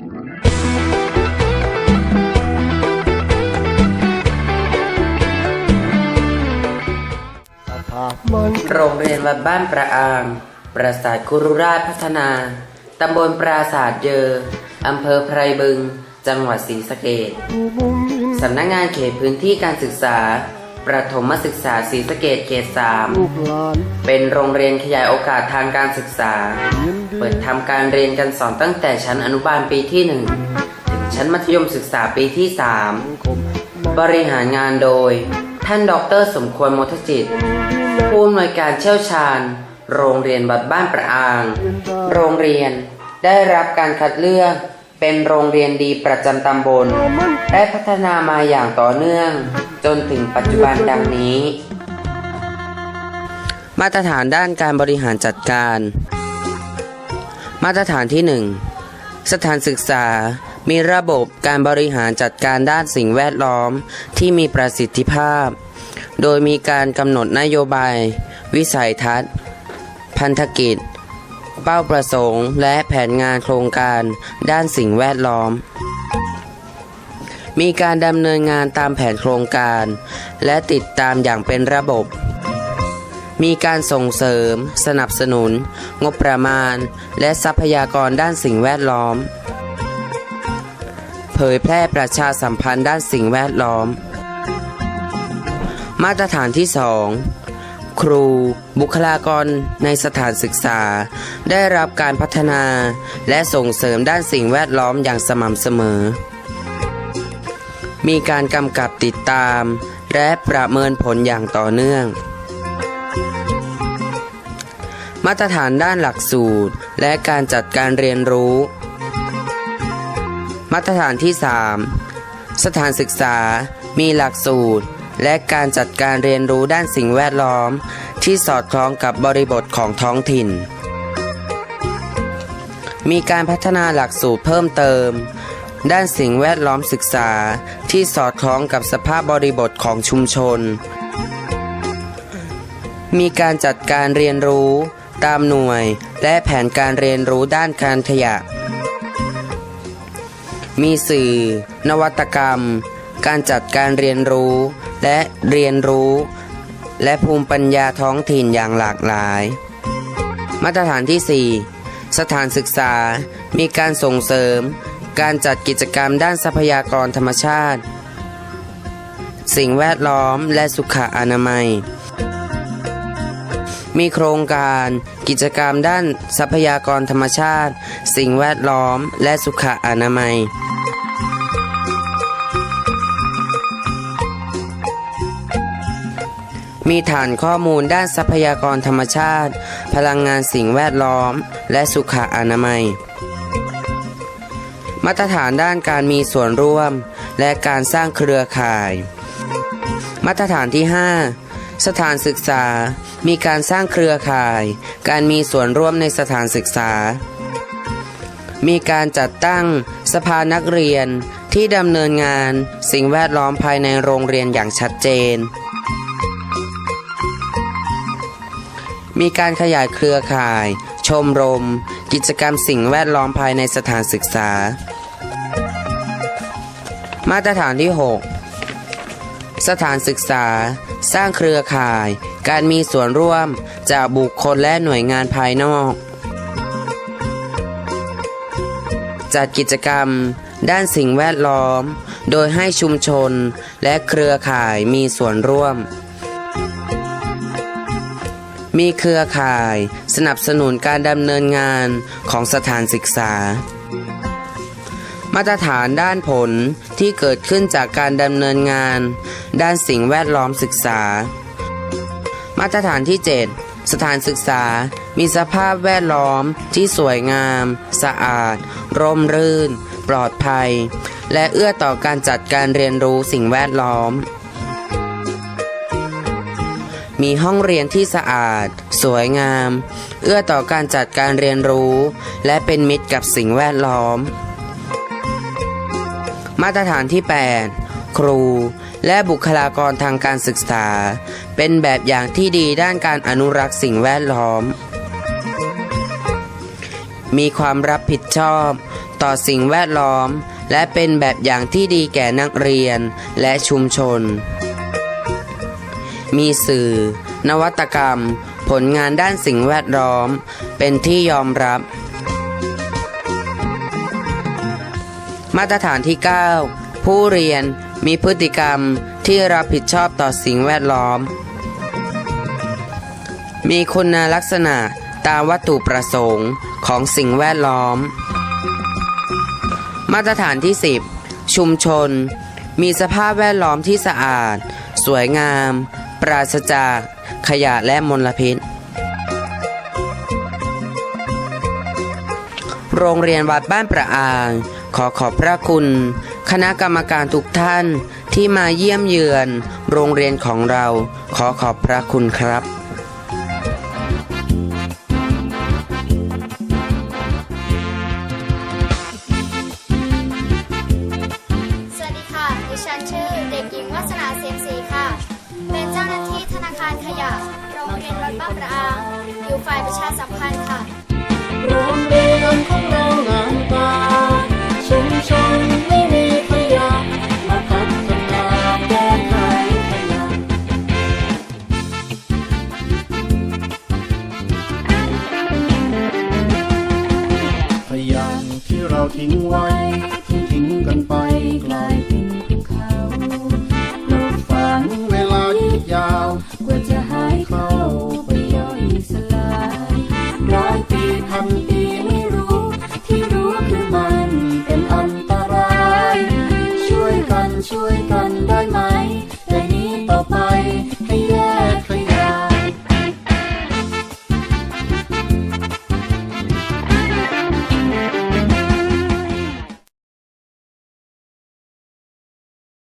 โรงเรียนวัดบ้านประอาง ปราสาทคุรุราชพัฒนา ตำบลปราสาทเยอ อำเภอไพรบึง จังหวัดศรีสะเกษสำนักงานเขตพื้นที่การศึกษา ประถมศึกษาศรีสะเกษเขตลูกหลาน3เป็นโรงเรียนขยายโอกาสทางการศึกษายินดีเปิดทำการเรียนการสอนตั้งแต่ชั้นอนุบาลปีที่1ถึงชั้นมัธยมศึกษาปีที่3คมบริหารงานโดย ท่านดอกเตอรสมควรมทจิต ผู้อำนวยการเชี่ยวชาญ โรงเรียนวัดบ้านประอาง โรงเรียนได้รับการคัดเลือกเป็นโรงเรียนดีประจำตำบล ได้พัฒนามาอย่างต่อเนื่องจ นถึงปัจจุบันดังนี้ มาตรฐานด้านการบริหารจัดการ มาตรฐานที่ 1 สถานศึกษามีระบบการบริหารจัดการด้านสิ่งแวดล้อมที่มีประสิทธิภาพ โดยมีการกำหนดนโยบาย วิสัยทัศน์ พันธกิจ เป้าประสงค์ และแผนงานโครงการด้านสิ่งแวดล้อม มีการดำเนินงานตามแผนโครงการ และติดตามอย่างเป็นระบบ มีการส่งเสริม สนับสนุน งบประมาณ และทรัพยากรด้านสิ่งแวดล้อม เผยแพร่ประชาสัมพันธ์ด้านสิ่งแวดล้อม มาตรฐานที่ 2ครู บุคลากรในสถานศึกษา ได้รับการพัฒนา และส่งเสริมด้านสิ่งแวดล้อมอย่างสม่ำเสมอ มีการกำกับติดตาม และประเมินผลอย่างต่อเนื่อง มาตรฐานด้านหลักสูตร และการจัดการเรียนรู้ มาตรฐานที่ 3 สถานศึกษา มีหลักสูตร และการจัดการเรียนรู้ด้านสิ่งแวดล้อม ที่สอดคล้องกับบริบทของท้องถิ่น มีการพัฒนาหลักสูตรเพิ่มเติม ด้านสิ่งแวดล้อมศึกษาที่สอดคล้องกับสภาพบริบทของชุมชน มีการจัดการเรียนรู้ตามหน่วย และแผนการเรียนรู้ด้านการขยะ มีสื่อ นวัตกรรม การจัดการเรียนรู้ และเรียนรู้ และภูมิปัญญาท้องถิ่นอย่างหลากหลาย มาตรฐานที่ 4 สถานศึกษา มีการส่งเสริม การจัดกิจกรรมด้านทรัพยากรธรรมชาติ สิ่งแวดล้อมและสุขอนามัย มีโครงการกิจกรรมด้านทรัพยากรธรรมชาติ สิ่งแวดล้อมและสุขอนามัยมีฐานข้อมูลด้านทรัพยากรธรรมชาติ พลังงานสิ่งแวดล้อม และสุขอนามัย มาตรฐานด้านการมีส่วนร่วม และการสร้างเครือข่าย มาตรฐานที่ 5 สถานศึกษา มีการสร้างเครือข่าย การมีส่วนร่วมในสถานศึกษา มีการจัดตั้งสภานักเรียนที่ดำเนินงานสิ่งแวดล้อมภายในโรงเรียนอย่างชัดเจน มีการขยายเครือข่าย ชมรม กิจกรรมสิ่งแวดล้อมภายในสถานศึกษา มาตรฐานที่ 6 สถานศึกษา สร้างเครือข่าย การมีส่วนร่วมจากบุคคลและหน่วยงานภายนอก จัดกิจกรรม ด้านสิ่งแวดล้อม โดยให้ชุมชนและเครือข่ายมีส่วนร่วม มีเครือข่าย สนับสนุนการดำเนินงานของสถานศึกษา มาตรฐานด้านผลที่เกิดขึ้นจากการดำเนินงาน ด้านสิ่งแวดล้อมศึกษา มาตรฐานที่ 7 สถานศึกษา มีสภาพแวดล้อมที่สวยงาม สะอาด ร่มรื่น ปลอดภัย และเอื้อต่อการจัดการเรียนรู้สิ่งแวดล้อม มีห้องเรียนที่สะอาด สวยงาม เอื้อต่อการจัดการเรียนรู้ และเป็นมิตรกับสิ่งแวดล้อม มาตรฐานที่ 8 ครู และบุคลากรทางการศึกษา เป็นแบบอย่างที่ดีด้านการอนุรักษ์สิ่งแวดล้อม มีความรับผิดชอบ ต่อสิ่งแวดล้อม และเป็นแบบอย่างที่ดีแก่นักเรียนและชุมชน มีสื่อ นวัตกรรม ผลงานด้านสิ่งแวดล้อม เป็นที่ยอมรับ มาตรฐานที่ 9 ผู้เรียนมีพฤติกรรมที่รับผิดชอบต่อสิ่งแวดล้อม มีคุณลักษณะตามวัตถุประสงค์ของสิ่งแวดล้อม มาตรฐานที่ 10 ชุมชน มีสภาพแวดล้อมที่สะอาด สวยงาม ปราศจากขยะและมลพิษ โรงเรียนวัดบ้านประอาง ขอขอบพระคุณ คณะกรรมการทุกท่านที่มาเยี่ยมเยือน โรงเรียนของเราขอขอบพระคุณครับ เรียนวัดบ้านประอางอยู่ฝ่ายประชาสัมพันธ์ค่ะโรงเรียนของเรางามตาชุมชนไม่มีขยะมาพัฒนาแก้ไขขยะขยะที่เราทิ้งไว้ทิ้งทิ้งกันไปกลายเป็นภูเขาเราฝันเวลายืดยาวกว่าจะหา